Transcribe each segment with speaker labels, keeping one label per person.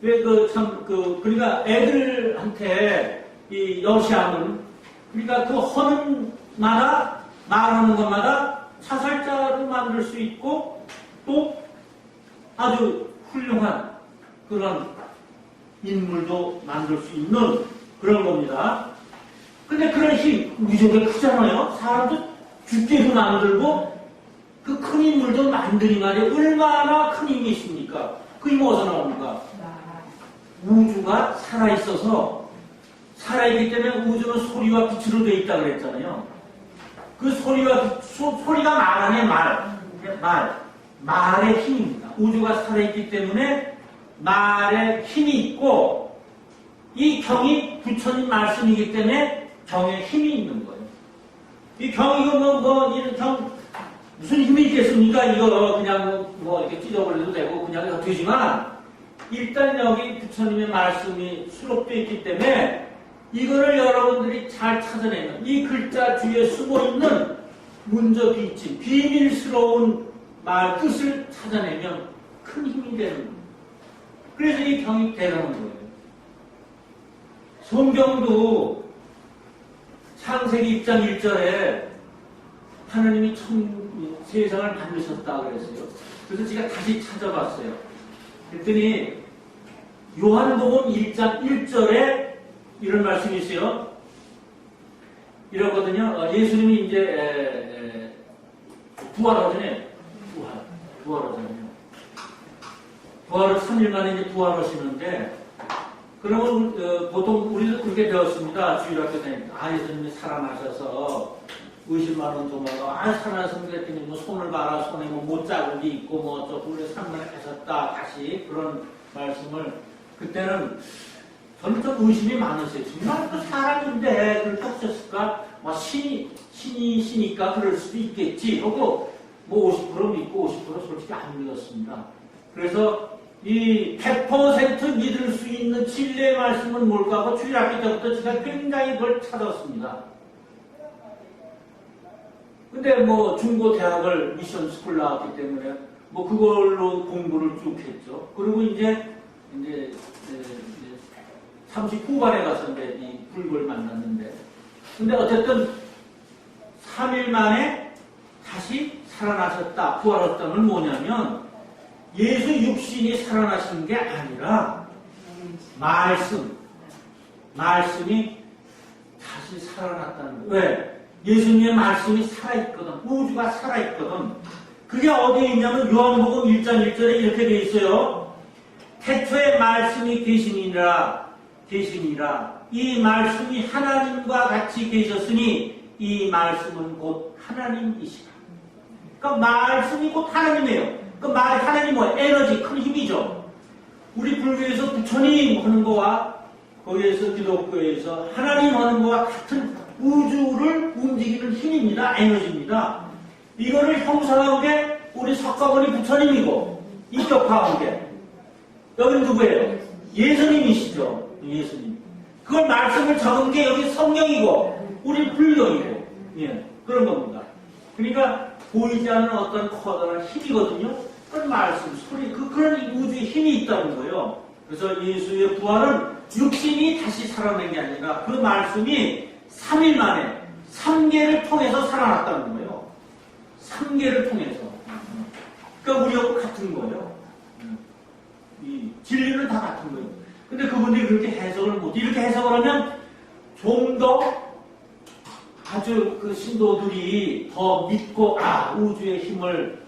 Speaker 1: 왜 그 참 그 그러니까 애들한테 이 여시함은 그러니까 그 허는 마다 말하는 것마다 사살자를 만들 수 있고 또 아주 훌륭한 그런 인물도 만들 수 있는 그런 겁니다. 근데 그런 힘 무지하게 크잖아요. 사람도 죽게도 만들고 그 큰 인물도 만드니 말이에요. 얼마나 큰 힘이 있습니까? 그 힘이 어디서 나옵니까? 우주가 살아있어서 살아있기 때문에 우주는 소리와 빛으로 되어 있다고 그랬잖아요. 그 소리와 빛, 소, 소리가 말 안에 말, 말, 말의 힘입니다. 우주가 살아있기 때문에 말의 힘이 있고 이 경이 부처님 말씀이기 때문에 경에 힘이 있는 거예요. 이 경, 이거 뭐, 뭐, 이런 경, 무슨 힘이 있겠습니까? 이거 그냥 뭐, 뭐 이렇게 찢어버려도 되고 그냥 되지만 일단 여기 부처님의 말씀이 수록되어 있기 때문에 이거를 여러분들이 잘 찾아내면 이 글자 뒤에 숨어 있는 문저 비치 비밀스러운 말 뜻을 찾아내면 큰 힘이 되는 거예요. 그래서 이 경이 대단한 거예요. 성경도 창세기 1장 1절에 하나님이 천, 세상을 만드셨다 그랬어요. 그래서 제가 다시 찾아봤어요. 그랬더니 요한복음 1장 1절에 이런 말씀이 있어요. 이러거든요. 어, 예수님이 이제 부활하잖아요. 부활. 부활하잖아요. 부활을 3일 만에 이제 부활하시는데 그러면 어, 보통 우리도 그렇게 배웠습니다. 주일학교 다닐 때. 아, 예수님이 살아나셔서 의심만 원 도마가 아, 살아나서 그랬더니 뭐 손을 봐라. 손에 뭐 못자국이 있고 뭐 어쩌고 그래서 3만에 가셨다. 다시 그런 말씀을 그때는 저는 좀 의심이 많았어요. 정말 그 사람인데 그렇게 하셨을까? 뭐 신이, 신이시니까 그럴 수도 있겠지. 하고 뭐 50% 믿고 50% 솔직히 안 믿었습니다. 그래서 이 100% 믿을 수 있는 진리의 말씀은 뭘까 하고 주일학교 때부터 제가 굉장히 그걸 찾았습니다. 근데 뭐 중고 대학을 미션 스쿨 나왔기 때문에 뭐 그걸로 공부를 쭉 했죠. 그리고 이제 이제, 이제 30 후반에 가서 이제 이 불교를 만났는데 근데 어쨌든 3일 만에 다시 살아나셨다, 부활했다는 뭐냐면 예수 육신이 살아나신 게 아니라 말씀, 말씀이 다시 살아났다는 거예요. 왜? 예수님의 말씀이 살아있거든. 우주가 살아있거든. 그게 어디에 있냐면 요한복음 1장 1절에 이렇게 돼 있어요. 태초에 말씀이 계시니라, 계시니라. 이 말씀이 하나님과 같이 계셨으니 이 말씀은 곧 하나님이시라. 그러니까 말씀이 곧 하나님이에요. 그 말, 하나님 뭐 에너지, 큰 힘이죠. 우리 불교에서 부처님 하는 거와 거기에서 기독교에서 하나님 하는 거와 같은 우주를 움직이는 힘입니다. 에너지입니다. 이거를 형성한 게 우리 석가모니 부처님이고 인격화한 게 여기 누구예요? 예수님이시죠. 예수님. 그걸 말씀을 적은 게 여기 성령이고 우리 불교이고 예, 그런 겁니다. 그러니까 보이지 않는 어떤 커다란 힘이거든요. 그 말씀, 소리, 그, 그런 우주의 힘이 있다는 거예요. 그래서 예수의 부활은 육신이 다시 살아난 게 아니라 그 말씀이 3일 만에 3개를 통해서 살아났다는 거예요. 3개를 통해서. 그러니까 우리하고 같은 거예요. 이 진리는 다 같은 거예요. 근데 그분들이 그렇게 해석을 못, 이렇게 해석을 하면 좀 더 아주 그 신도들이 더 믿고, 아, 우주의 힘을,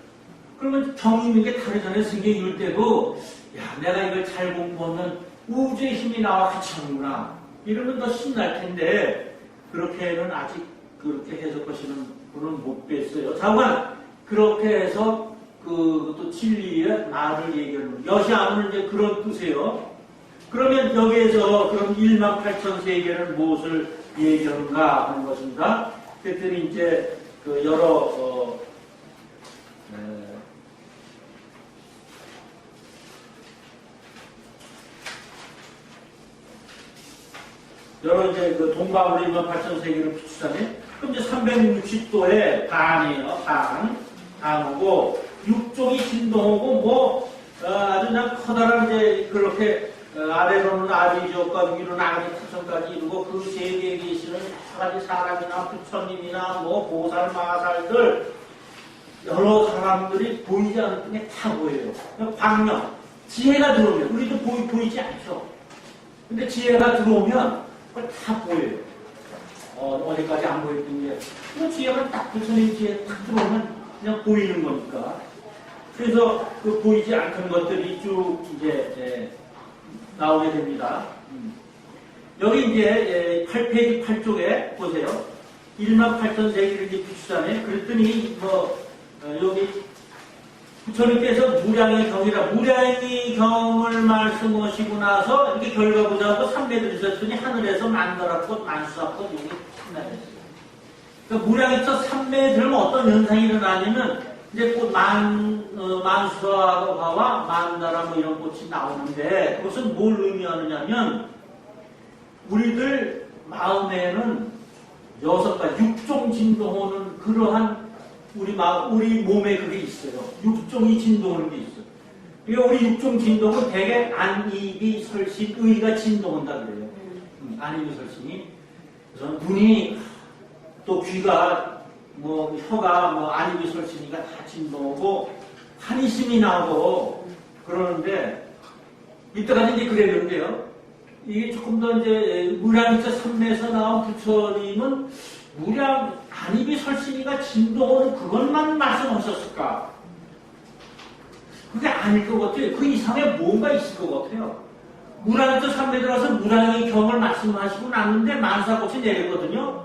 Speaker 1: 그러면 경 있는 게 다르잖아요. 성경 읽을 때도, 야, 내가 이걸 잘 공부하면 우주의 힘이 나와 같이 하는구나. 이러면 더 신날 텐데, 그렇게는 아직 그렇게 해석하시는 분은 못 뵀어요. 자관 그렇게 해서 그 또 진리의 말을 얘기하는. 여시아는 이제 그런 뜻이에요. 그러면 여기에서 그럼 1만 8천 세계는 무엇을 얘기하는가 하는 것입니다. 그랬더니 이제 그 여러 어, 에, 여러 이제 그 동방으로 1만 8천 세계를 비추자면 그럼 이제 360도의 반이에요. 반. 반하고 육종이 진동하고 뭐 어, 아주 그냥 커다란 이제 그렇게 어, 아래로는 아비지옥과 위로는 아비 타성까지 이루고 그 세계에 계시는 여러 가지 사람이나 부처님이나 뭐 보살 마살들 여러 사람들이 보이지 않는 게 다 보여요. 광명 지혜가 들어오면 우리도 보이, 보이지 않죠. 근데 지혜가 들어오면 그걸 다 보여요. 어, 어디까지 안 보였던 게. 그 지혜가 딱 부처님 지혜 딱 들어오면 그냥 보이는 거니까. 그래서 그 보이지 않던 것들이 쭉 이제 예, 나오게 됩니다. 음. 여기 이제 8페이지 8쪽에 보세요. 1만 8천 세기를 붙이잖아요. 그랬더니 뭐 어, 여기 부처님께서 무량의 경이라 무량의 경을 말씀하시고 나서 이렇게 결과 보자고 삼배 들으셨더니 하늘에서 만다라꽃 만수사꽃 여기 나타났어요. 그러니까 무량에서 삼배 들으면 어떤 현상이 일어나냐면 이제 꽃 만, 어, 만수사와 만다라 뭐 이런 꽃이 나오는데 그것은 뭘 의미하느냐면 우리들 마음에는 여섯 가지 육종 진동하는 그러한 우리 마 우리 몸에 그게 있어요. 육종이 진동하는 게 있어요. 그러니까 우리 육종 진동은 대개 안입이 설신 의가 진동한다 그래요. 음, 안입이 설신이 그래서 눈이 또 귀가 뭐 혀가 뭐 안입이 설신이가 다 진동하고 한이심이 나고 그러는데 이때까지 이제 그랬는데요. 이게 조금 더 이제 무량이자 삼매에서 나온 부처님은 무량 안입이 설신이가 진동하는 그것만 말씀하셨을까? 그게 아닐 것 같아요. 그 이상에 뭔가 있을 것 같아요. 무량이자 삼매 들어서 무량의 경을 말씀하시고 났는데 만사꽃이 내렸거든요.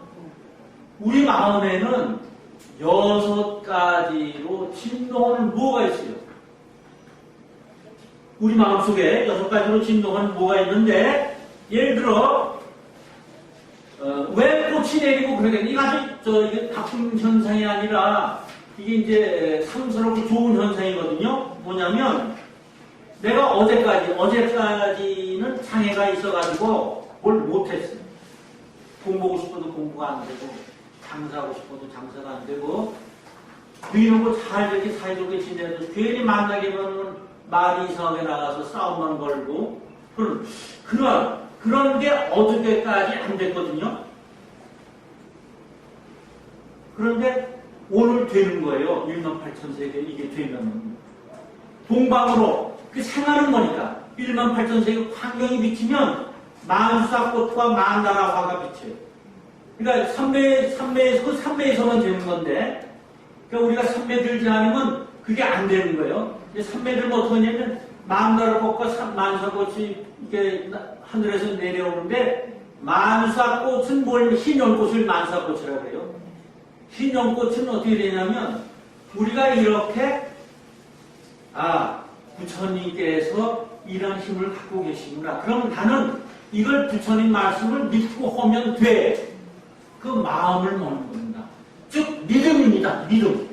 Speaker 1: 우리 마음에는 여섯 가지로 진동하는 뭐가 있어요? 우리 마음속에 여섯 가지로 진동하는 뭐가 있는데 예를 들어 어, 왜 꽃이 내리고 그러겠니? 이거 아주 저 이게 나쁜 현상이 아니라 이게 이제 상스럽고 좋은 현상이거든요. 뭐냐면 내가 어제까지 어제까지는 장애가 있어가지고 뭘 못했어요. 공부하고 싶어도 공부가 안 되고 장사하고 싶어도 장사가 안 되고 부인하고 잘 이렇게 사이좋게 지내도 괜히 만나게 되면 말이 이상하게 나가서 싸움만 걸고 그런 그런 그런 게 어저께까지 안 됐거든요. 그런데 오늘 되는 거예요. 1만 8천 세계 이게 되면 동방으로 그 생하는 거니까 1만 8천 세계 환경이 비치면 만수사꽃과 만다라화가 비쳐요. 그러니까 삼매 삼매에서 그 삼매에서만 되는 건데 그러니까 우리가 삼매 들지 않으면 그게 안 되는 거예요. 삼매 들면 어떻게 하냐면 만다라꽃과 만사꽃이 이게 하늘에서 내려오는데 만사꽃은 뭘 흰연꽃을 만사꽃이라고 해요. 흰연꽃은 어떻게 되냐면 우리가 이렇게 아 부처님께서 이런 힘을 갖고 계시구나. 그럼 나는 이걸 부처님 말씀을 믿고 하면 돼. 그 마음을 먹는 겁니다. 즉 믿음입니다. 믿음.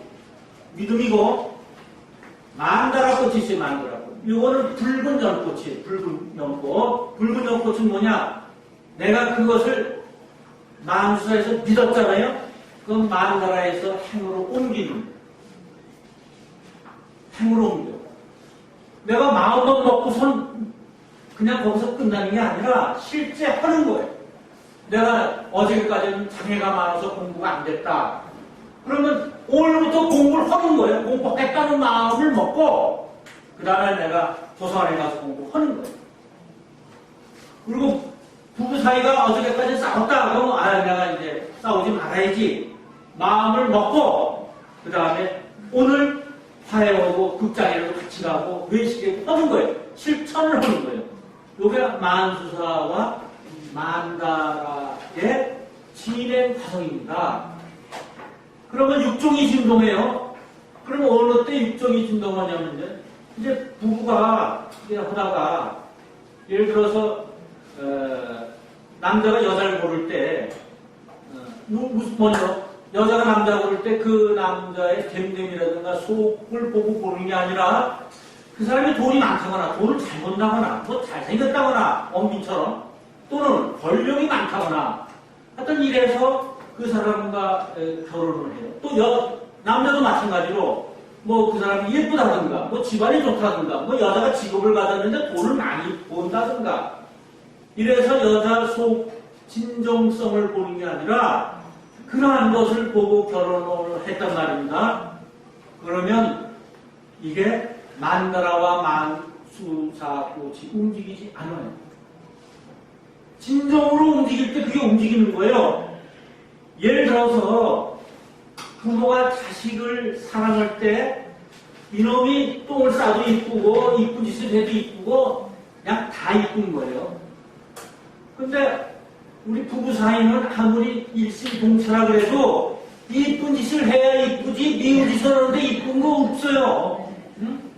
Speaker 1: 믿음이고 만다라 꽃이 있어요. 만다라 꽃. 이거는 붉은 연꽃이에요. 붉은 연꽃. 붉은 연꽃은 뭐냐? 내가 그것을 만수사에서 믿었잖아요. 그 만나라에서 행으로 옮기는 행으로 옮겨. 내가 마음만 먹고선 그냥 거기서 끝나는 게 아니라 실제 하는 거예요. 내가 어제까지는 장애가 많아서 공부가 안 됐다. 그러면 오늘부터 공부를 하는 거예요. 공부하겠다는 마음을 먹고 그 다음에 내가 도서관에 가서 공부하는 거예요. 그리고 부부 사이가 어저께까지 싸웠다 그러면 아 내가 이제 싸우지 말아야지 마음을 먹고 그 다음에 오늘 화해하고 극장에도 같이 가고 외식에 하는 거예요. 실천을 하는 거예요. 이게 만수사와 만다라의 진행 과정입니다. 그러면 육종이 진동해요. 그러면 어느 때 육종이 진동하냐면요. 이제 부부가 하다가 예를 들어서 어, 남자가 여자를 고를 때 어, 무슨 먼저 여자가 남자 고를 때 그 남자의 됨됨이라든가 속을 보고 고르는 게 아니라 그 사람이 돈이 많다거나 돈을 잘 번다거나 뭐 잘생겼다거나 엄민처럼 또는 권력이 많다거나 하여튼 이래서 그 사람과 에, 결혼을 해요. 또 여, 남자도 마찬가지로 뭐 그 사람이 예쁘다든가, 뭐 집안이 좋다든가, 뭐 여자가 직업을 가졌는데 돈을 많이 번다든가. 이래서 여자 속 진정성을 보는 게 아니라 그러한 것을 보고 결혼을 했단 말입니다. 그러면 이게 만나라와 만수사꽃이 움직이지 않아요. 진정으로 움직일 때 그게 움직이는 거예요. 예를 들어서 부모가 자식을 사랑할 때 이놈이 똥을 싸도 이쁘고 이쁜 짓을 해도 이쁘고 그냥 다 이쁜 거예요. 근데 우리 부부 사이는 아무리 일심동체라 그래도 이쁜 짓을 해야 이쁘지 미운 짓을 하는데 이쁜 거 없어요. 응?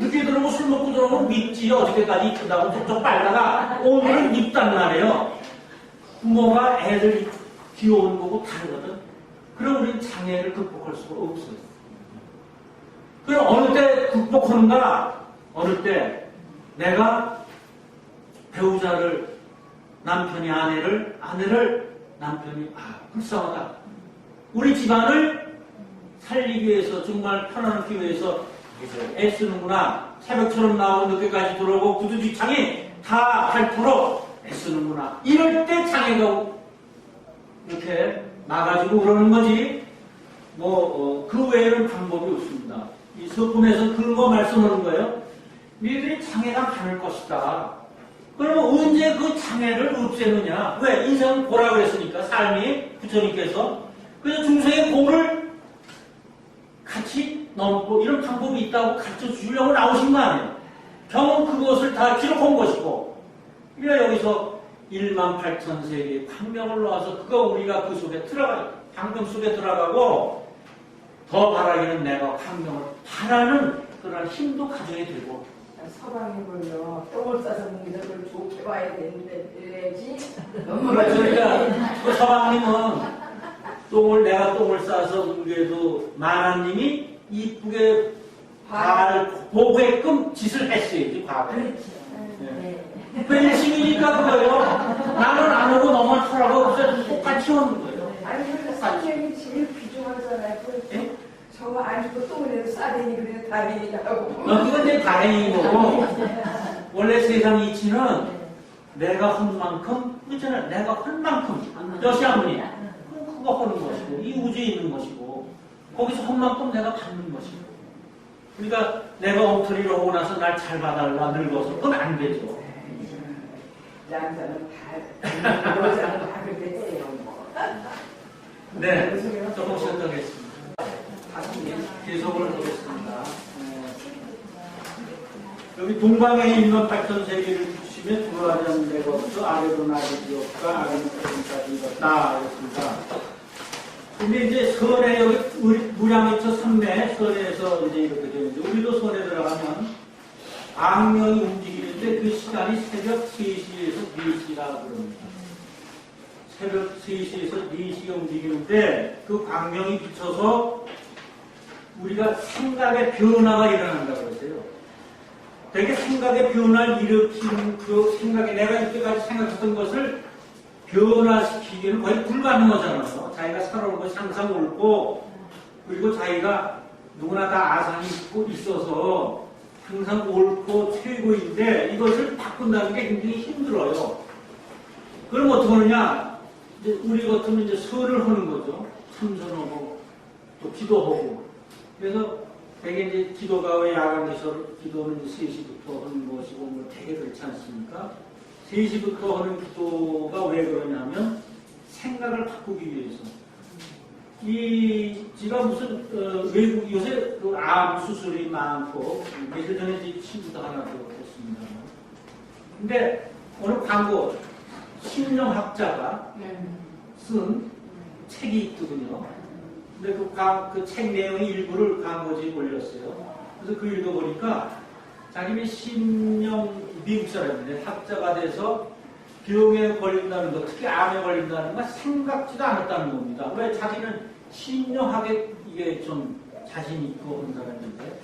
Speaker 1: 늦게 들어오고 술 먹고 들어오면 밉지 어저께까지 이쁘다고 쩍쩍 빨다가 오늘은 밉단 말이에요. 부모가 애를 귀여운 거고 다르거든. 그럼 우리는 장애를 극복할 수가 없어요. 그럼 어느 때 극복하는가? 어느 때 내가 배우자를 남편이 아내를 아내를 남편이 아 불쌍하다. 우리 집안을 살리기 위해서 정말 편안하기 위해서 애쓰는구나. 새벽처럼 나오고 늦게까지 들어오고 구두지 창이 다8% 애쓰는구나. 이럴 때 장애가 이렇게 나가지고 그러는 거지. 뭐, 어, 그 외에는 방법이 없습니다. 이 서품에서 그런 거 말씀하는 거예요. 너희들이 장애가 많을 것이다. 그러면 언제 그 장애를 없애느냐? 왜? 인생은 고라 그랬으니까, 삶이, 부처님께서. 그래서 중생의 고를 같이 넘고 이런 방법이 있다고 가르쳐 주려고 나오신 거 아니에요? 경은 그것을 다 기록한 것이고, 우리가 여기서 1만 8천 세계의 광명을 놓아서 그거 우리가 그 속에 들어가요. 광명 속에 들어가고, 더 바라기는 내가 광명을 바라는 그런 힘도 가져야 되고,
Speaker 2: 보면 똥을 싸서 먹는 걸 좋게 봐야 되는데 그래야지
Speaker 1: 그러니까 그 서방님은 똥을 내가 똥을 싸서 그래도 마나님이 이쁘게 잘 보게끔 짓을 했어야지 과거에
Speaker 2: 네.
Speaker 1: 그 일심이니까 그거예요. 나는 안 오고 너만 없어 똑같이 오는 거예요.
Speaker 2: 아니 그래서 삼명이. 제일 귀중하잖아요. 그
Speaker 1: 예?
Speaker 2: 저거 안 주고 똥을 내서 싸대니 그래 다행이라고.
Speaker 1: 어, 그건 내 다행인 거고. 원래 세상 이치는 내가 한 만큼 그렇잖아요 내가 한 만큼. 여시 그럼 그거 하는 것이고 이 우주에 있는 것이고 거기서 한 만큼 내가 받는 것이고. 그러니까 내가 엉터리를 하고 나서 날 잘 봐달라 늙어서. 그건 안 되죠.
Speaker 2: 남자는 다 여자는 다 그렇게 해요 뭐.
Speaker 1: 네. 조금 시작하겠습니다 계속을 하겠습니다. 네. 여기 동방에 있는 발전 세계를 주시면 두 가지 하는 데가 없어 아래로 아래로 까지 익었다 그랬습니다. 근데 이제 선에 여기 우리 무량이처 삼매 선에서 이제 이렇게 되는데 우리도 선에 들어가면 악령이 움직이는데 그 시간이 새벽 3시에서 4시라 그럽니다. 새벽 3시에서 4시가 움직이는데 그 광명이 비쳐서 우리가 생각의 변화가 일어난다고 그랬어요. 되게 생각의 변화를 일으키는 그 생각에 내가 이때까지 생각했던 것을 변화시키기는 거의 불가능하잖아요. 자기가 살아온 것이 항상 옳고 그리고 자기가 누구나 다 아상이 있고 있어서 항상 옳고 최고인데 이것을 바꾼다는 게 굉장히 힘들어요. 그럼 어떻게 하느냐? 이제 우리 같으면 이제 설을 하는 거죠. 참선하고 또 기도하고 그래서 되게 이제 기도가 왜 야간 기도는 3시부터 하는 것이고 뭐 되게 그렇지 않습니까? 3시부터 하는 기도가 왜 그러냐면 생각을 바꾸기 위해서. 이 지가 무슨 어, 외국 요새 그 암 수술이 많고 며칠 전에 이제 친구도 하나 들었습니다. 근데 오늘 광고 심령학자가 쓴 책이 있거든요. 근데 그, 강, 그책 내용의 일부를 광고지에 올렸어요. 그래서 그 읽어보니까 자기는 심령, 미국 사람인데 학자가 돼서 병에 걸린다는 거, 특히 암에 걸린다는 건 생각지도 않았다는 겁니다. 왜 자기는 신령하게 이게 좀 자신 있고 그런 사람인데.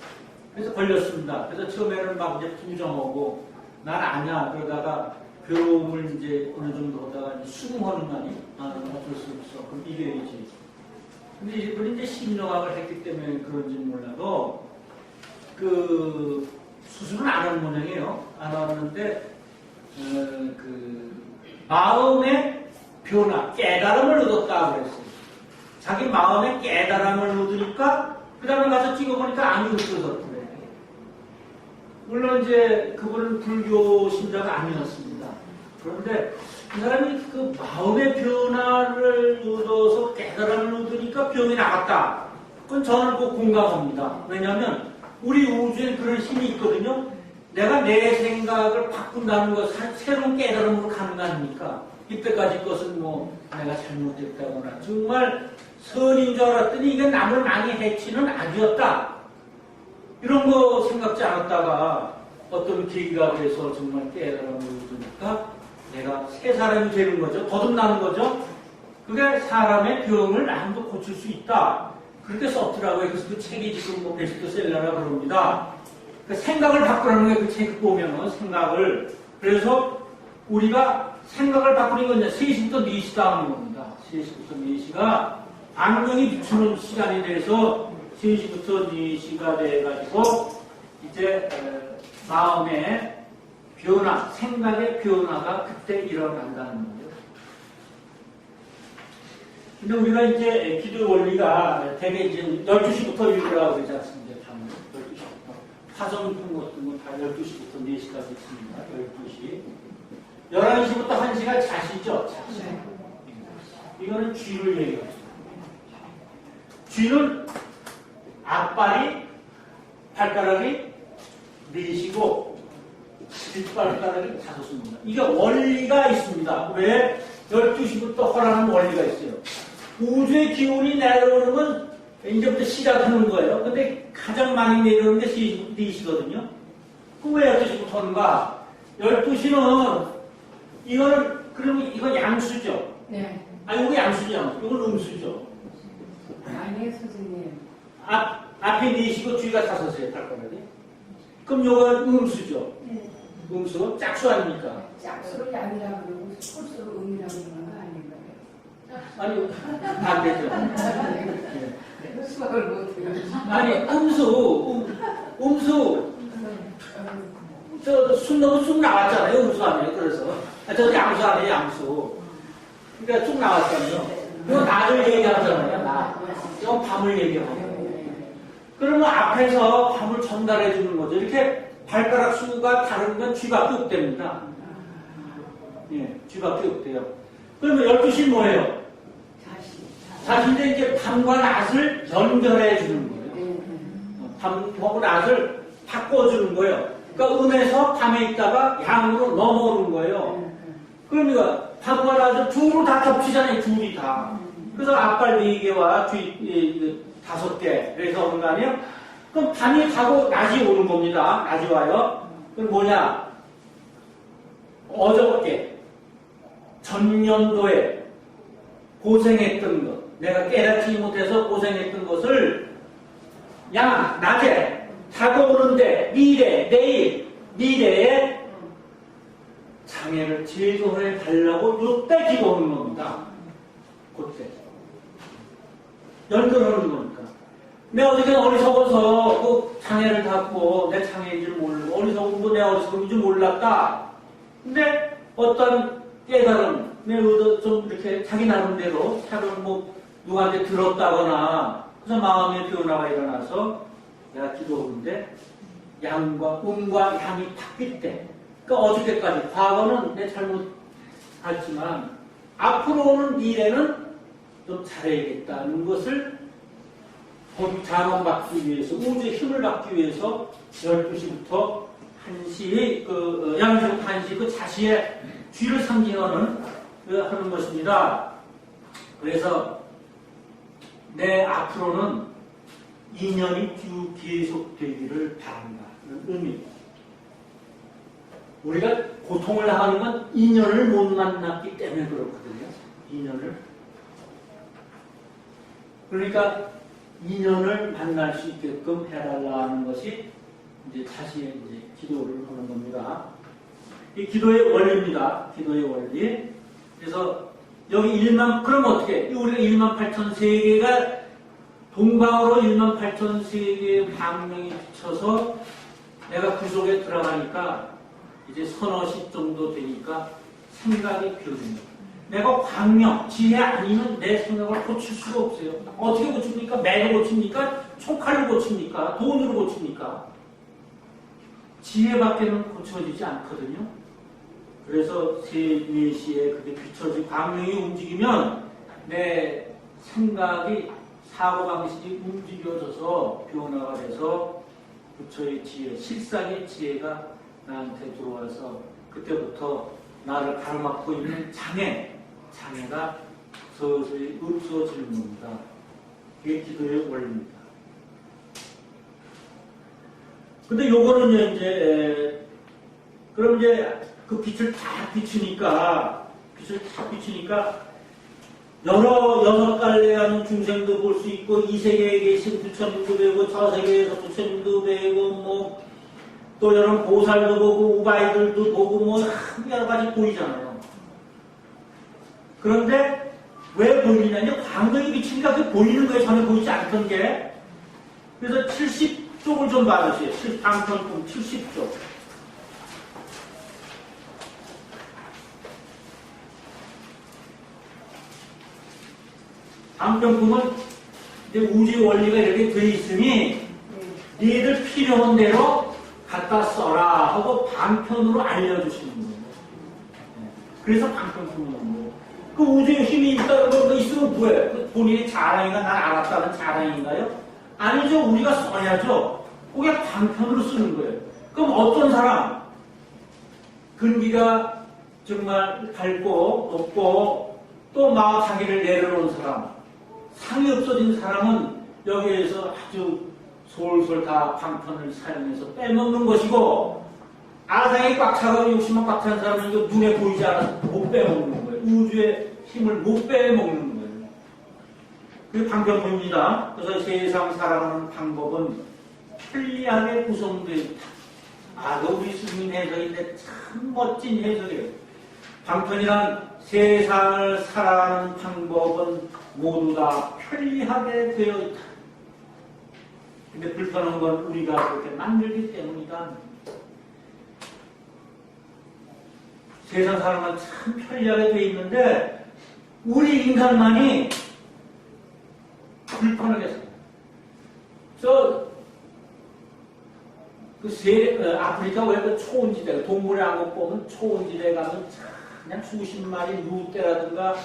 Speaker 1: 그래서 걸렸습니다. 그래서 처음에는 막 이제 부정하고 난 아니야. 그러다가 괴로움을 이제 어느 정도 하다가 수긍하는 거니? 아, 어쩔 수 없어. 그럼 이겨야지. 근데 그런 이제 심리학을 했기 때문에 그런지 몰라도 그 수술은 안한 모양이에요. 안 왔는데 어, 그 마음의 변화, 깨달음을 얻었다 그랬어요. 자기 마음의 깨달음을 얻으니까 그 다음에 가서 찍어보니까 안이 없어졌더래. 물론 이제 그분은 불교 신자가 아니었습니다. 그런데 그 사람이 그 마음의 변화를 얻어서 깨달음을 얻으니까 병이 나갔다. 그건 저는 꼭 공감합니다. 왜냐하면 우리 우주에 그런 힘이 있거든요. 내가 내 생각을 바꾼다는 것은 새로운 깨달음으로 아닙니까? 이때까지 것은 뭐 내가 잘못했다거나 정말 선인 줄 알았더니 이게 남을 많이 해치는 악이었다. 이런 거 생각지 않았다가 어떤 계기가 돼서 정말 깨달음을 얻으니까 내가 새 사람이 되는 거죠. 거듭나는 거죠. 그게 사람의 병을 남도 고칠 수 있다. 그렇게 썼더라고요. 그래서 그 책이 지금 뭐 베스트셀러라 그럽니다. 그 생각을 바꾸라는 게 그 책 보면은 생각을. 그래서 우리가 생각을 바꾸는 건 이제 3시부터 4시다 하는 겁니다. 3시부터 4시가 안경이 비추는 시간이 돼서 3시부터 4시가 돼가지고 이제 에, 마음의 변화, 생각의 변화가 그때 일어난다는 거예요. 근데 우리가 이제 기도 원리가 대개 이제 12시부터 읽으라고 그러지 않습니까? 밤에 12시부터. 화성 같은 것도 다 12시부터 4시까지 있습니다. 12시. 11시부터 1시가 자시죠? 자시. 이거는 쥐를 얘기합니다. 쥐는 앞발이, 발가락이 넷이고, 뒷발가락이 다섯입니다. 이게 원리가 있습니다. 왜? 12시부터 허라는 원리가 있어요. 우주의 기운이 내려오는 건 이제부터 시작하는 거예요. 근데 가장 많이 내려오는 게 4시거든요. 그왜 12시부터 하는가? 12시는, 이거는, 그러면 이건 양수죠.
Speaker 2: 네.
Speaker 1: 아, 이거 양수죠, 양수. 이건 음수죠.
Speaker 2: 아니에요, 선생님.
Speaker 1: 앞, 앞에 네시고 뒤가 다섯이에요, 발가락이. 그럼 요건 음수죠.
Speaker 2: 네.
Speaker 1: 음수, 짝수 아닙니까?
Speaker 2: 짝수로 양이라고 그러고 솔수로 음이라고 그러는 거 아닌가요?
Speaker 1: 아니, 반대죠. 예.
Speaker 2: 수학을 못해요.
Speaker 1: 아니, 음수, 음, 음수, 저, 숨 넣으면 쑥 나왔잖아요, 음수 아니에요, 그래서. 아, 저 양수 아니에요, 양수. 그러니까 쑥 나왔잖아요. 이거 나를 얘기하잖아요, 나. 이건 밤을 얘기하고. 그러면 앞에서 밤을 전달해 주는 거죠. 이렇게 발가락 수가 다른 건 쥐밖에 없답니다. 예, 쥐밖에 없대요. 그러면 12시 뭐예요? 자신들 이제 밤과 낮을 연결해 주는 거예요.
Speaker 2: 네.
Speaker 1: 어, 밤하고 낮을 바꿔주는 거예요. 그러니까 음에서 밤에 있다가 양으로 넘어오는 거예요. 그러니까 밤과 낮을 둘을 다 겹치잖아요. 둘이 다. 그래서 앞발 네 개와 뒤 예, 다섯 개 그래서 오는 거 아니에요? 그럼 밤이 가고 낮이 오는 겁니다. 낮이 와요. 그럼 뭐냐? 어저께 전년도에 고생했던 것, 내가 깨닫지 못해서 고생했던 것을 야 낮에 다가오는데 미래 내일 미래에 장애를 제거해 달라고 요때 기도하는 겁니다. 그때 연결하는 거니까. 내가 어저께 어리석어서 그 장애를 갖고 내 장애인 줄 모르고 어리석은 내 어리석은 줄 몰랐다. 근데 어떤 깨달음, 내 의도 좀 이렇게 자기 나름대로 차를 뭐 누구한테 들었다거나 그래서 마음의 변화가 일어나서 내가 기도하는데 양과 음과 양이 바뀔 때 그러니까 어저께까지 과거는 내 잘못 알지만 앞으로 오는 미래는 좀 잘해야겠다는 것을 본 자원받기 위해서 우주의 힘을 받기 위해서 12시부터 1시 그 어, 양시부터 1시 그 자시의 쥐를 상징하는 그 하는 것입니다. 그래서 내 앞으로는 인연이 쭉 계속되기를 바란다. 는 의미. 우리가 고통을 당하는 건 인연을 못 만났기 때문에 그렇거든요. 인연을. 그러니까 인연을 만날 수 있게끔 해달라는 것이 이제 자신의 이제 기도를 하는 겁니다. 이 기도의 원리입니다. 기도의 원리. 그래서 여기 1만, 그럼 어떻게? 우리가 1만 8천 세계가 동방으로 1만 8천 세계의 방명이 비쳐서 내가 그 속에 들어가니까 이제 서너 시 정도 되니까 생각이 변해요. 내가 광명, 지혜 아니면 내 생각을 고칠 수가 없어요. 어떻게 고칩니까? 매로 고칩니까? 총칼로 고칩니까? 돈으로 고칩니까? 지혜밖에는 고쳐지지 않거든요. 그래서 3, 4시에 그게 비춰지 광명이 움직이면 내 생각이 사고방식이 움직여져서 변화가 돼서 부처의 지혜, 실상의 지혜가 나한테 들어와서 그때부터 나를 가로막고 있는 장애, 장애가 서서히 없어지는 겁니다. 그게 기도의 원리입니다. 근데 요거는요, 이제, 에, 그럼 이제 그 빛을 다 비추니까, 빛을 다 비추니까, 여러, 여섯 갈래 하는 중생도 볼 수 있고, 이 세계에 계신 부처님도 배우고, 저 세계에서 부처님도 배우고, 뭐, 또 여러 보살도 보고, 우바이들도 보고, 뭐, 여러 가지 보이잖아요. 그런데, 왜 보이느냐면, 광경이 비치니까 그 보이는 거에 전혀 보이지 않던 게, 그래서 70쪽을 좀 봐주세요. 70, 방편품 70쪽. 방편품은 이제 우주 원리가 이렇게 돼 있으니 니들 필요한 대로 갖다 써라 하고 방편으로 알려주시는 거예요. 네. 그래서 방편품인 거예요. 그 우주에 힘이 있다는 거 있으면 뭐해? 그 본인의 자랑인가 난 알았다는 자랑인가요? 아니죠. 우리가 써야죠. 그게 방편으로 쓰는 거예요. 그럼 어떤 사람 근기가 정말 밝고 높고 또막 자기를 내려놓은 사람 상이 없어진 사람은 여기에서 아주 솔솔 다 방편을 사용해서 빼먹는 것이고 아상이 꽉 차고 욕심만 꽉 찬 사람은 눈에 보이지 않아서 못 빼먹는 거예요. 우주의 힘을 못 빼먹는 거예요. 그게 방편입니다. 그래서 세상 살아가는 방법은 편리하게 구성되어 있다. 아, 그 우리 스님 해석인데 참 멋진 해석이에요. 방편이란 세상을 살아가는 방법은 모두 다 편리하게 되어 있다. 근데 불편한 건 우리가 그렇게 만들기 때문이다. 세상 사람은 참 편리하게 되어 있는데 우리 인간만이 불편하게 살아요. 저, 그 세, 어, 아프리카 왜 그 초원지대, 동물의 왕국 보면 초원지대 가면 참 그냥 수십 마리 누떼라든가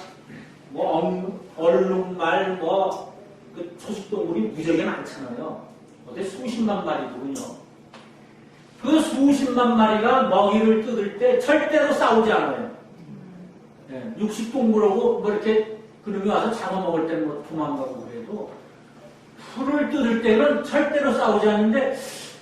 Speaker 1: 뭐 얼- 얼룩말 뭐 그 초식동물이 무지하게 많잖아요. 어때 수십만 마리더군요. 그 수십만 마리가 먹이를 뜯을 때 절대로 싸우지 않아요. 예, 육식동물하고 뭐 이렇게 그놈이 와서 잡아먹을 때는 뭐 도망가고 그래도 풀을 뜯을 때는 절대로 싸우지 않는데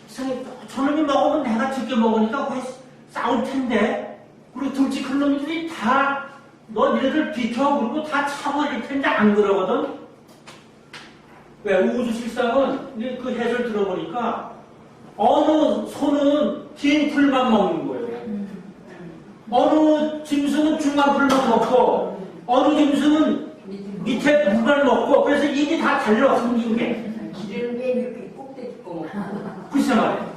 Speaker 1: 이상해 저놈이 먹으면 내가 적게 먹으니까 왜 싸울 텐데. 그리고 등치 큰 놈들이 다 너 니네들 비켜 그리고 다 참아줄 텐데 안 그러거든. 왜? 우주 실상은 이제 그 해설 들어보니까 어느 소는 긴 풀만 먹는 거예요. 어느 짐승은 중간 풀만 먹고 어느 짐승은 밑에 물을 먹고 그래서 입이 다 달려 생긴 게.
Speaker 2: 기를 왜 이렇게 꼭대기 거 먹고.
Speaker 1: 글쎄 말이에요.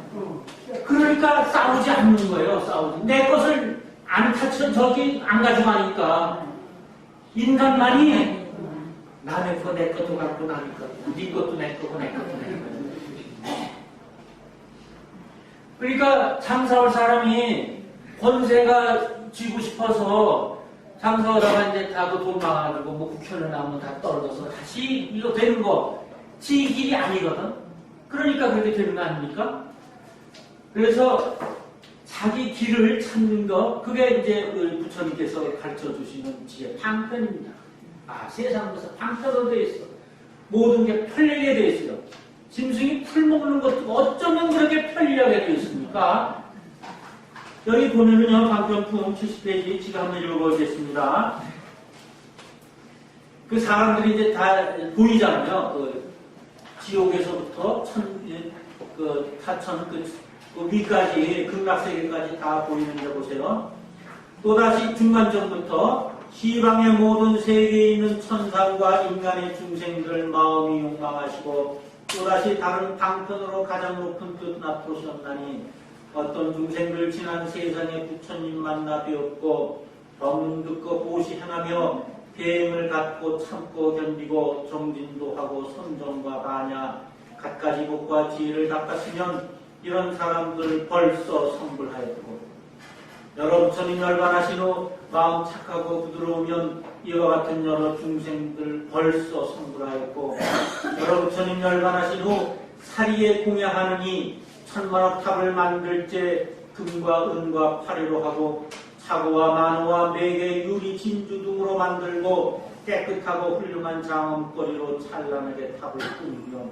Speaker 1: 그러니까 싸우지 않는 거예요 싸우지. 내 것을 안 타치면 저기 안 가져가니까. 인간만이 남의 거 내 것도 갖고 남의 거 네 것도 내 거고 내 것도 내 거. 그러니까 장사할 사람이 권세가 쥐고 싶어서 장사하다가 이제 다그 돈 많아가지고 뭐 국현을 나면 다 떨어져서 다시 이거 되는 거 지 길이 아니거든. 그러니까 그렇게 되는 거 아닙니까? 그래서 자기 길을 찾는 거 그게 이제 부처님께서 가르쳐 주시는 지혜 방편입니다. 아 세상에서 방편으로 돼 있어. 모든 게 편리하게 돼 있어요. 짐승이 풀 먹는 것도 어쩌면 그렇게 편리하게 돼 있습니까? 여기 보면은요, 방편품 70페이지 지금 한번 읽어보겠습니다. 그 사람들이 이제 다 보이잖아요. 그 지옥에서부터 천, 예, 그 타천 그, 그 위까지 극락세계까지 다 보이는데 보세요. 또다시 중간점부터 시방의 모든 세계에 있는 천상과 인간의 중생들 마음이 욕망하시고 또다시 다른 방편으로 가장 높은 뜻 나쁘셨나니 어떤 중생들 지난 세상에 부처님 만나 배웠고 법문 듣고 보시 행하며 계행을 갖고 참고 견디고 정진도 하고 선정과 반야 갖가지 복과 지혜를 닦았으면 이런 사람들 벌써 성불하였고 여러 부처님 열반하신 후 마음 착하고 부드러우면 이와 같은 여러 중생들 벌써 성불하였고 여러 부처님 열반하신 후 사리에 공양하느니 천만억 탑을 만들 때 금과 은과 파리로 하고 사고와 만호와 매개 유리 진주 등으로 만들고 깨끗하고 훌륭한 장엄거리로 찬란하게 탑을 꾸미며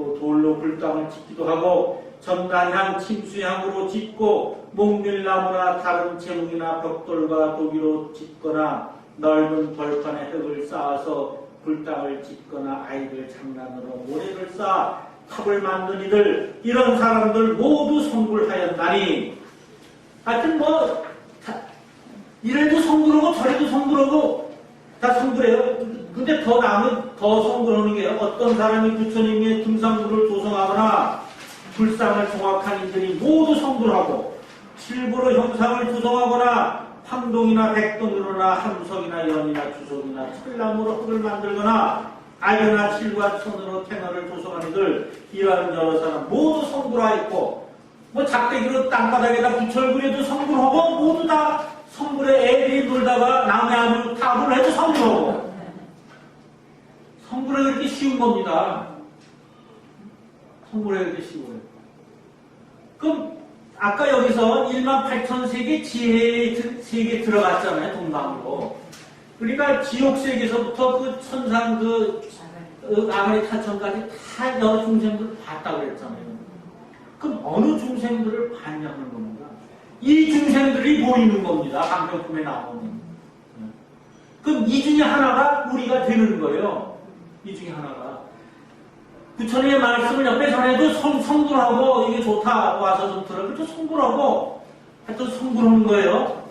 Speaker 1: 또 돌로 불당을 짓기도 하고 전단향 침수향으로 짓고 목밀나무나 다른 재물이나 벽돌과 도기로 짓거나 넓은 벌판에 흙을 쌓아서 불당을 짓거나 아이들 장난으로 모래를 쌓아 탑을 만든 이들 이런 사람들 모두 성불하였나니 하여튼 뭐 다, 이래도 성불하고 저래도 성불하고 다 성불해요. 근데 더 나으면 더 성불하는 게 어떤 사람이 부처님의 등상부를 조성하거나 불상을 종합한 이들이 모두 성불하고 실부로 형상을 조성하거나 황동이나 백동으로나 함석이나 연이나 주석이나 철나무로 흙을 만들거나 아연나 실과 천으로 태너를 조성한 이들 이러한 여러 사람 모두 성불하였고 뭐 작대기로 땅바닥에다 부철 그려도 성불하고 모두 다 성불에 애들이 놀다가 남의 아들 타불을 해도 성불하고 성불이 그렇게 쉬운 겁니다. 성불이 그렇게 쉬워요. 그럼 아까 여기서 1만 8천 세계 지혜 세계 들어갔잖아요 동방으로. 그러니까 지옥 세계에서부터 그 천상 그 어, 아가리 타천까지 다 여러 중생들을 봤다고 그랬잖아요. 그럼 어느 중생들을 봤냐는 겁니다. 이 중생들이 보이는 겁니다. 방평품에 나오는. 그럼 이 중에 하나가 우리가 되는 거예요. 이 중에 하나가. 부처님의 말씀을 옆에 전해도 성, 성불하고 이게 좋다 와서 좀 들어. 그래도 성불하고 하여튼 성불하는 거예요.